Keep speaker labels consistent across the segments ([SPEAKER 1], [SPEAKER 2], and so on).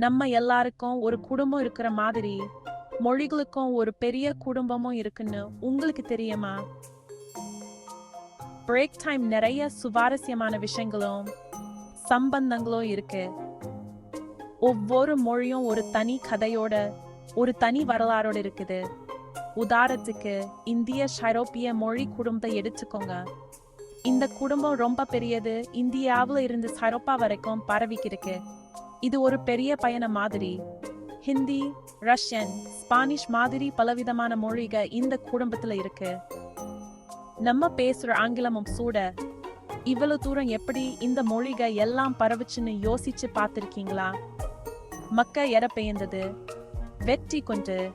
[SPEAKER 1] நம்ம எல்லாருக்கும் ஒரு குடும்பம் இருக்கிற மாதிரி மொழிகளுக்கும் ஒரு பெரிய குடும்பமும் இருக்குன்னு உங்களுக்கு தெரியுமா? பிரேக் டைம் நிறைய சுவாரஸ்யமான விஷயங்களும் சம்பந்தங்களும் இருக்கு. ஒவ்வொரு மொழியும் ஒரு தனி கதையோட ஒரு தனி வரலாறோட இருக்குது. உதாரணத்துக்கு இந்திய ஐரோப்பிய மொழி குடும்பத்தை எடுத்துக்கோங்க. இந்த குடும்பம் ரொம்ப பெரியது. இந்தியாவில் இருந்து ஐரோப்பா வரைக்கும் பரவிக்கிருக்கு. இது ஒரு பெரிய பயணம் மாதிரி. ஹிந்தி ரஷ்யன் ஸ்பானிஷ் மாதிரி பலவிதமான மொழிக இந்த குடும்பத்துல இருக்கு. நம்ம பேசுற ஆங்கிலமும் சூட. இவ்வளவு தூரம் எப்படி இந்த மொழிக எல்லாம் பரவுச்சுன்னு யோசிச்சு பார்த்துருக்கீங்களா? மக்க எறப்பெயர்ந்தது வெற்றி கொண்டு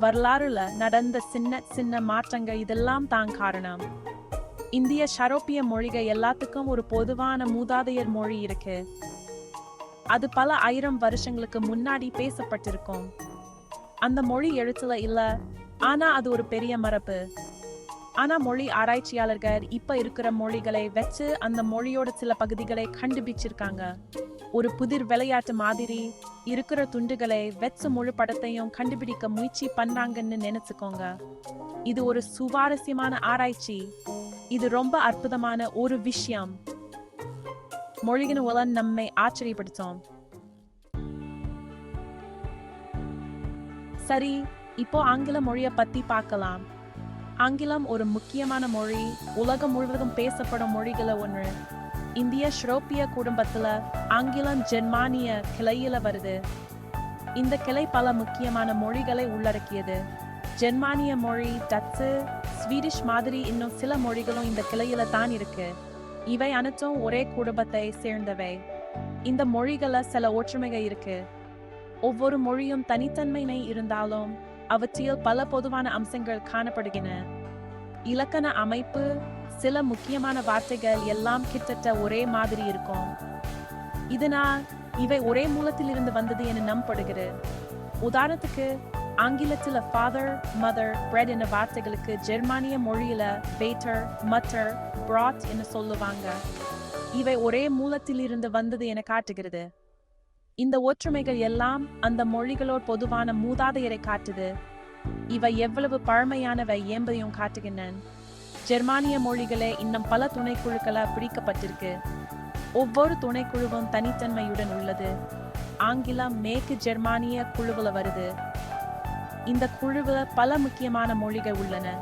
[SPEAKER 1] வரலாறுல நடந்த சின்ன சின்ன மாற்றங்க இதெல்லாம் தான் காரணம். இந்திய ஷரோப்பிய மொழிக எல்லாத்துக்கும் ஒரு பொதுவான மூதாதையர் மொழி இருக்கு. அது பல ஆயிரம் வருஷங்களுக்கு முன்னாடி பேசப்பட்டிருக்கும். அந்த மொழி எழுத்துல இல்ல. ஆனா அது ஒரு பெரிய மரபு. ஆனா மொழி ஆராய்ச்சியாளர்கள் இப்ப இருக்கிற மொழிகளை வச்சு அந்த மொழியோட சில பகுதிகளை கண்டுபிடிச்சிருக்காங்க ஒரு புதிர் விளையாட்டு மாதிரி இருக்கிற துண்டுகளை வச்சு முழு படத்தையும் கண்டுபிடிக்க முயற்சி பண்ணாங்கன்னு நினைச்சுக்கோங்க. இது ஒரு சுவாரஸ்யமான ஆராய்ச்சி. இது ரொம்ப அற்புதமான ஒரு விஷயம். மொழியின் உலன் நம்மை ஆச்சரியப்படுத்தும். சரி இப்போ ஆங்கில மொழியை பத்தி பார்க்கலாம். ஆங்கிலம் ஒரு முக்கியமான மொழி. உலகம் முழுவதும் பேசப்படும் மொழிகள ஒன்று. இந்திய ஸ்ரோப்பிய குடும்பத்துல ஆங்கிலம் ஜெர்மானிய கிளையில வருது. இந்த கிளை பல முக்கியமான மொழிகளை உள்ளடக்கியது. ஜெர்மானிய மொழி டச்சு ஸ்வீடிஷ் மாதிரி இன்னும் சில மொழிகளும் இந்த கிளையில தான் இருக்கு. இவை அனைத்தும் ஒரே குடும்பத்தை சேர்ந்தவை. இந்த மொழிகள சில ஒற்றுமைகள் இருக்கு. ஒவ்வொரு மொழியும் தனித்தன்மையினை இருந்தாலும் அவற்றில் பல பொதுவான அம்சங்கள் காணப்படுகின்றன இலக்கண அமைப்பு சில முக்கியமான வார்த்தைகள் எல்லாம் கிட்டத்தட்ட ஒரே மாதிரி இருக்கும். இதனால் இவை ஒரே மூலத்திலிருந்து வந்தது என நம்பப்படுகிறது. உதாரணத்துக்கு ஆங்கிலத்தில் ஃபாதர் மதர் பிரெட் என்ற வார்த்தைகளுக்கு ஜெர்மானிய மொழியில பேட்டர் மட்டர் பிராட் என்று சொல்லுவாங்க. இவை ஒரே மூலத்தில் இருந்து வந்தது என காட்டுகிறது. இந்த ஒற்றுமைகள் எல்லாம் அந்த மொழிகளோடு பொதுவான மூதாதையரை காட்டுது. இவை எவ்வளவு பழமையானவை என்பதையும் காட்டுகின்றன. ஜெர்மானிய மொழிகளே இன்னும் பல துணைக்குழுக்களால் பிரிக்கப்பட்டிருக்கு. ஒவ்வொரு துணைக்குழுவும் தனித்தன்மையுடன் உள்ளது. ஆங்கிலம் மேற்கு ஜெர்மானிய குழுவில் வருது. இந்த குழுவில் பல முக்கியமான மொழிகள் உள்ளன.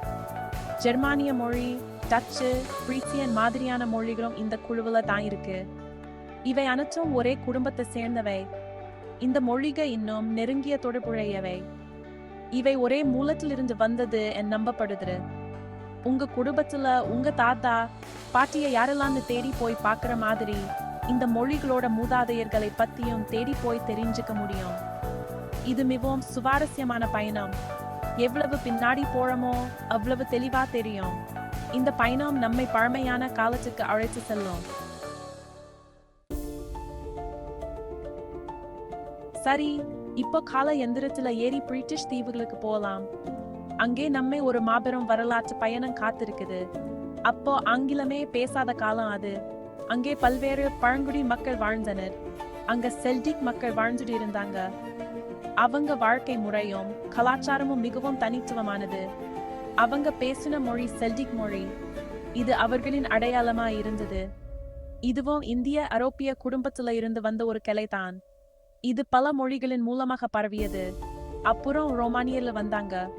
[SPEAKER 1] ஜெர்மானிய மொழி டச்சு பிரீசியன் மாதிரியான மொழிகளும் இந்த குழுவில் தான் இருக்கு. இவை அனைத்தும் ஒரே குடும்பத்தை சேர்ந்தவை. இந்த மொழிகள் இன்னும் நெருங்கிய தொடர்புடையவை. இவை ஒரே மூலத்திலிருந்து வந்தது என் நம்பப்படுது உங்க குடும்பத்துல உங்க தாத்தா பாட்டியை யாரெல்லாம்னு தேடி போய் பார்க்குற மாதிரி இந்த மொழிகளோட மூதாதையர்களை பத்தியும் தேடி போய் தெரிஞ்சுக்க முடியும். இது மிகவும் சுவாரஸ்யமான பயணம். எவ்வளவு பின்னாடி போறோமோ அவ்வளவு தெளிவா தெரியும். இந்த பயணம் நம்மை பழமையான காலத்துக்கு அழைத்து செல்லும். சரி இப்போ கால எந்திரத்துல ஏறி பிரிட்டிஷ் தீவுகளுக்கு போகலாம் அங்கே நம்மை ஒரு மாபெரும் வரலாற்று பயணம் காத்திருக்குது. அப்போ ஆங்கிலமே பேசாத காலம் அது. அங்கே பல்வேறு பழங்குடி மக்கள் வாழ்ந்தனர். அங்க செல்டிக் மக்கள் வாழ்ந்துட்டு இருந்தாங்க. அவங்க வாழ்க்கை முறையும் கலாச்சாரமும் மிகவும் தனித்துவமானது. அவங்க பேசின மொழி செல்டிக் மொழி. இது அவர்களின் அடையாளமா இருந்தது. இதுவும் இந்திய ஐரோப்பிய குடும்பத்துல இருந்து வந்த ஒரு கிளைதான் இது பல மொழிகளின் மூலமாக பரவியது. அப்புறம் ரோமானியர்ல வந்தாங்க.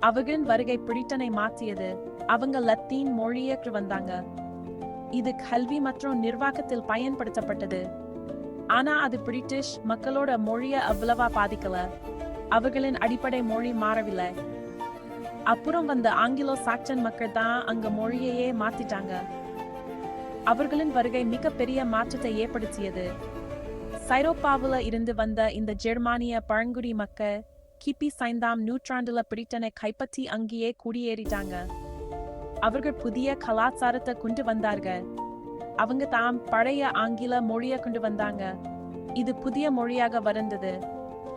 [SPEAKER 1] அவர்களின் வருகை பிரிட்டனை மாற்றியது. அவங்க லத்தீன் மொழியேற்று வந்தாங்க. இது கல்வி மற்றும் நிர்வாகத்தில் பயன்படுத்தப்பட்டது. ஆனா அது பிரிட்டிஷ் மக்களோட மொழிய அவ்வளவா பாதிக்கல. அவர்களின் அடிப்படை மொழி மாறவில்லை. அப்புறம் வந்த ஆங்கிலோ சாக்சன் மக்கள் தான் அங்க மொழியையே மாத்திட்டாங்க. அவர்களின் வருகை மிகப்பெரிய மாற்றத்தை ஏற்படுத்தியது. சைரோப்பாவில் இருந்து வந்த இந்த ஜெர்மானிய பழங்குடி மக்கள் கிபி ஐந்தாம் நூற்றாண்டுல பிரிட்டனை கைப்பற்றி அங்கேயே குடியேறிட்டாங்க. அவர்கள் புதிய கலாச்சாரத்தை கொண்டு வந்தார்கள். அவங்க தாம் பழைய ஆங்கில மொழிய கொண்டு வந்தாங்க. இது புதிய மொழியாக வளர்ந்தது.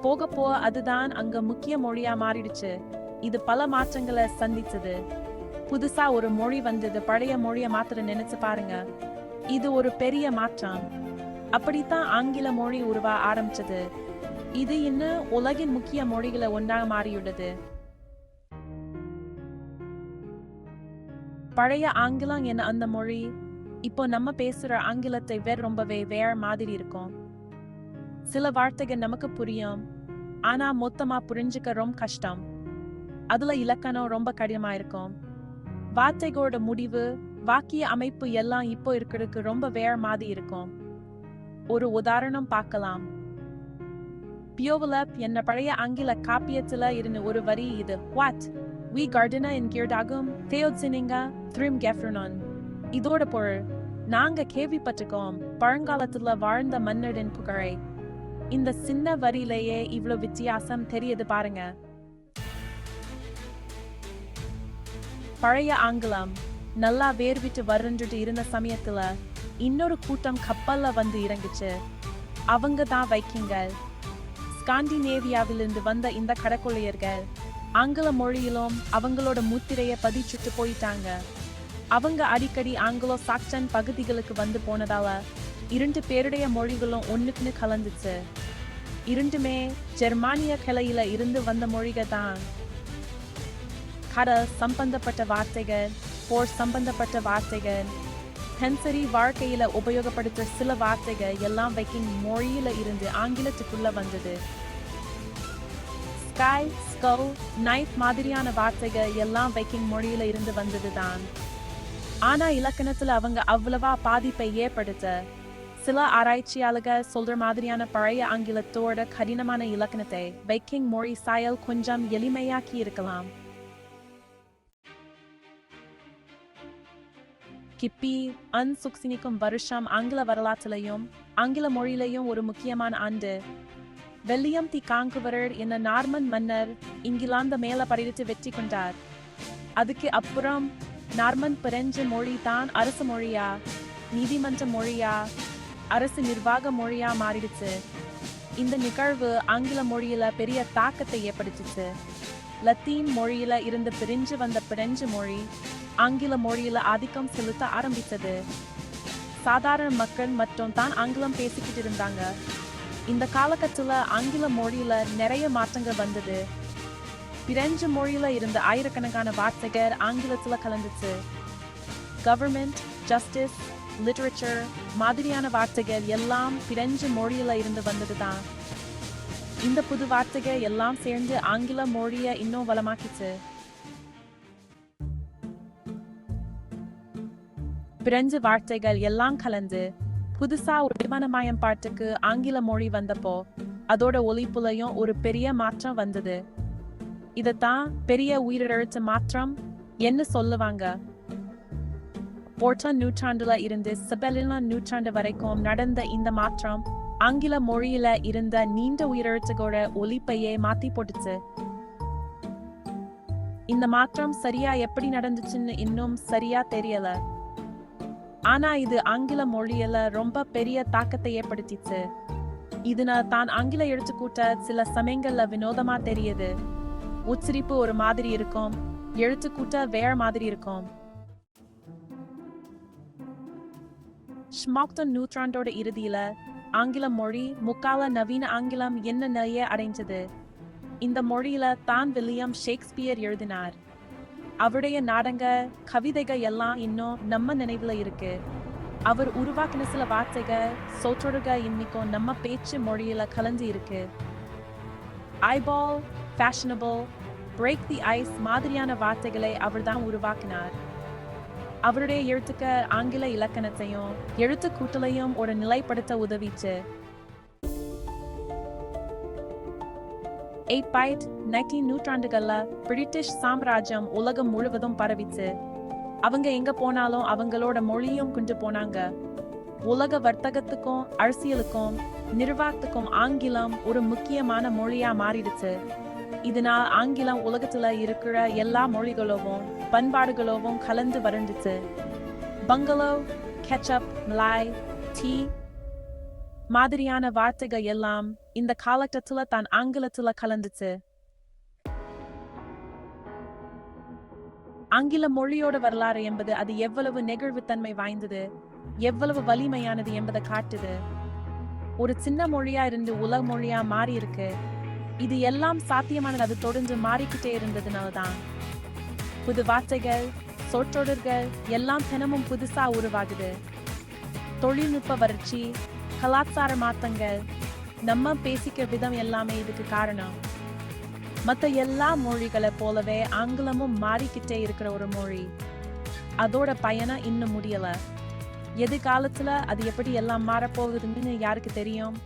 [SPEAKER 1] போக போக அதுதான் அங்க முக்கிய மொழியா மாறிடுச்சு. இது பல மாற்றங்களை சந்திச்சது புதுசா ஒரு மொழி வந்தது. பழைய மொழியை மாத்திர நினைச்சு பாருங்க. இது ஒரு பெரிய மாற்றம். அப்படித்தான் ஆங்கில மொழி உருவா ஆரம்பிச்சது. இது இன்னும் உலகின் முக்கிய மொழிகளை ஒன்றாக மாறியுள்ளது. பழைய ஆங்கிலம் என்ன அந்த மொழி இப்போ நம்ம பேசுற ஆங்கிலத்தை வேற ரொம்பவே வேற மாதிரி இருக்கும். சில வார்த்தைகள் நமக்கு புரியும். ஆனா மொத்தமா புரிஞ்சுக்க ரொம்ப கஷ்டம். அதுல இலக்கணம் ரொம்ப கடினமா இருக்கும். வார்த்தைகளோட முடிவு வாக்கிய அமைப்பு எல்லாம் இப்போ இருக்கிறதுக்கு ரொம்ப வேற மாதிரி இருக்கும். ஒரு உதாரணம் பார்க்கலாம். பியோவலப் என்ன பழைய ஆங்கில காப்பியத்துல இருந்து ஒரு வரி இது. வாட் வி கார்டனா என்கிறதாகும் தேயோத்சினிங்க த்ரிம் கெஃப்ரனான் இதோட பொருள் நாங்க கேள்விப்பட்டிருக்கோம் பழங்காலத்துல வாழ்ந்த மன்னரின் புகழை. இந்த சின்ன வரியிலேயே இவ்வளவு வித்தியாசம் தெரியுது பாருங்க. பழைய ஆங்கிலம் நல்லா வேர் விட்டு வறண்டுட்டு இருந்த சமயத்துல இன்னொரு கூட்டம் கப்பல்ல வந்து இறங்குச்சு. அவங்க தான் வைக்கிங்கள். ஸ்காண்டினேவியாவிலிருந்து வந்த இந்த கடற்கொள்ளையர்கள் ஆங்கில மொழியிலும் அவங்களோட முத்திரையை பதிச்சுட்டு போயிட்டாங்க. அவங்க அடிக்கடி ஆங்கிலோ சாக்சன் பகுதிகளுக்கு வந்து போனதால இரண்டு பேருடைய மொழிகளும் ஒன்றுக்குன்னு கலந்துச்சு. இரண்டுமே ஜெர்மானிய கிளையில இருந்து வந்த மொழிகள் தான். கடல் சம்பந்தப்பட்ட வார்த்தைகள் போர் சம்பந்தப்பட்ட வார்த்தைகள் ஹென்சரி வாழ்க்கையில உபயோகப்படுத்த சில வார்த்தைகள் எல்லாம் வைக்கிங் மொழியில இருந்து ஆங்கிலத்துக்குள்ள வந்தது. ஸ்கை ஸ்கவ் நைட் மாதிரியான வார்த்தைகள் எல்லாம் வைக்கிங் மொழியில இருந்து வந்தது தான். ஆனா இலக்கணத்துல அவங்க அவ்வளவா பாதிப்பை ஏற்படுத்த சில ஆராய்ச்சியாளர்கள் சொல்ற மாதிரியான பழைய ஆங்கிலத்தோட கடினமான இலக்கணத்தை வைக்கிங் மொழி சாயல் கொஞ்சம் எளிமையாக்கி இருக்கலாம். கிப்பி அன் சுக்சினிக்கும் வருஷம் ஆங்கில வரலாற்றிலையும் ஆங்கில மொழியிலையும் ஒரு முக்கியமான ஆண்டு. வெள்ளியம் தி காங்குவரர் என்ற நார்மன் மன்னர் இங்கிலாந்து மேல படையெடுத்து வெற்றி கொண்டார். அதுக்கு அப்புறம் நார்மன் பிரெஞ்சு மொழி தான் அரசு மொழியா? நீதிமன்ற மொழியா? அரசு நிர்வாக மொழியா மாறிடுச்சு. இந்த நிகழ்வு ஆங்கில மொழியில பெரிய தாக்கத்தை ஏற்படுத்துச்சு. லத்தீன் மொழியில இருந்து பிரிஞ்சு வந்த பிரெஞ்சு மொழி ஆங்கில மொழியில ஆதிக்கம் செலுத்த ஆரம்பித்தது சாதாரண மக்கள் மட்டும் தான் ஆங்கிலம் பேசிக்கிட்டு இருந்தாங்க. இந்த காலகட்டத்தில் ஆங்கில மொழியில நிறைய மாற்றங்கள் வந்தது. பிரெஞ்சு மொழியில இருந்த ஆயிரக்கணக்கான வார்த்தைகள் ஆங்கிலத்துல கலந்துச்சு. கவர்மெண்ட் ஜஸ்டிஸ் லிட்ரேச்சர் மாதிரியான வார்த்தைகள் எல்லாம் பிரெஞ்சு மொழியில இருந்து வந்ததுதான். இந்த புது வார்த்தைகள் எல்லாம் சேர்ந்து ஆங்கில மொழியை இன்னும் வளமாக்கிச்சு. பிரெஞ்சு வார்த்தைகள் எல்லாம் கலந்து புதுசா ஒரு விமானமயம் பாட்டுக்கு ஆங்கில மொழி வந்தப்போ அதோட ஒலிப்புலையும் ஒரு பெரிய மாற்றம் வந்தது. இதைத்தான் பெரிய உயிரிழத்து மாற்றம்? என்ன சொல்லுவாங்க? போர்டன் நூற்றாண்டுல இருந்து சபெலினா நூற்றாண்டு வரைக்கும் நடந்த இந்த மாற்றம் ஆங்கில மொழியில இருந்த நீண்ட உயிரெழுத்துகளோட ஒலிப்பையே மாத்தி போட்டுச்சு. இந்த மாற்றம் சரியா எப்படி நடந்துச்சுன்னு இன்னும் சரியா தெரியல. ஆனா இது ஆங்கில மொழியில ரொம்ப பெரிய தாக்கத்தை ஏற்படுத்திச்சு. இதனால தான் ஆங்கில எழுத்துக்கூட்ட சில சமயங்கள்ல வினோதமா தெரியுது. உச்சரிப்பு ஒரு மாதிரி இருக்கும். எழுத்துக்கூட்ட வேற மாதிரி இருக்கும். ஸ்மாக்டன் நூற்றாண்டோட இறுதியில ஆங்கில மொழி முக்கால நவீன ஆங்கிலம் என்ன நிலையை அடைஞ்சது? இந்த மொழியில தான் வில்லியம் ஷேக்ஸ்பியர் எழுதினார். அவருடைய நாடங்க கவிதைகள் எல்லாம் இன்னும் நம்ம நினைவுல இருக்கு. அவர் உருவாக்கின சில வார்த்தைகள் சொற்றொடுக இன்னைக்கும் நம்ம பேச்சு மொழியில கலந்து இருக்கு. Eyeball fashionable break the ice மாதிரியான வார்த்தைகளை அவர்தான் உருவாக்கினார். அவருடைய எழுத்துக்க ஆங்கில இலக்கணத்தையும் எழுத்து கூட்டலையும் ஒரு நிலைப்படுத்த உதவிச்சு எயிட் நைன்டீன் நூற்றாண்டுகள்ல பிரிட்டிஷ் சாம்ராஜ்யம் உலகம் முழுவதும் பரவிச்சு அவங்க எங்க போனாலும் அவங்களோட மொழியும் கொண்டு போனாங்க. உலக வர்த்தகத்துக்கும் அரசியலுக்கும் நிர்வாகத்துக்கும் ஆங்கிலம் ஒரு முக்கியமான மொழியா மாறிடுச்சு. இதனால் ஆங்கிலம் உலகத்துல இருக்கிற எல்லா மொழிகளோவும் பண்பாடுகளோவும் கலந்து வறண்டுச்சு. பங்களோ கெச்சப் மலாய் டீ மாதிரியான வார்த்தைகள் எல்லாம் இந்த காலகட்டத்துல தான் ஆங்கிலத்துல கலந்துச்சு. ஆங்கில மொழியோட வரலாறு என்பது அது எவ்வளவு நெகிழ்வுத்தன்மை வாய்ந்தது எவ்வளவு வலிமையானது என்பதை காட்டுது. ஒரு சின்ன மொழியா இருந்து உலக மொழியா மாறி இருக்கு இது எல்லாம் சாத்தியமானது. அது தொடர்ந்து மாறிக்கிட்டே இருந்ததுனால தான் புது வார்த்தைகள் சொற்றொடர்கள் எல்லாம் தினமும் புதுசா உருவாகுது. தொழில்நுட்ப வறட்சி கலாச்சார மாற்றங்கள் நம்ம பேசிக்கிற விதம் எல்லாமே இதுக்கு காரணம். மற்ற எல்லா மொழிகளை போலவே ஆங்கிலமும் மாறிக்கிட்டே இருக்கிற ஒரு மொழி. அதோட பயணம் இன்னும் முடியல. எதிர்காலத்துல அது எப்படி எல்லாம் மாறப்போகுதுன்னு யாருக்கு தெரியும்?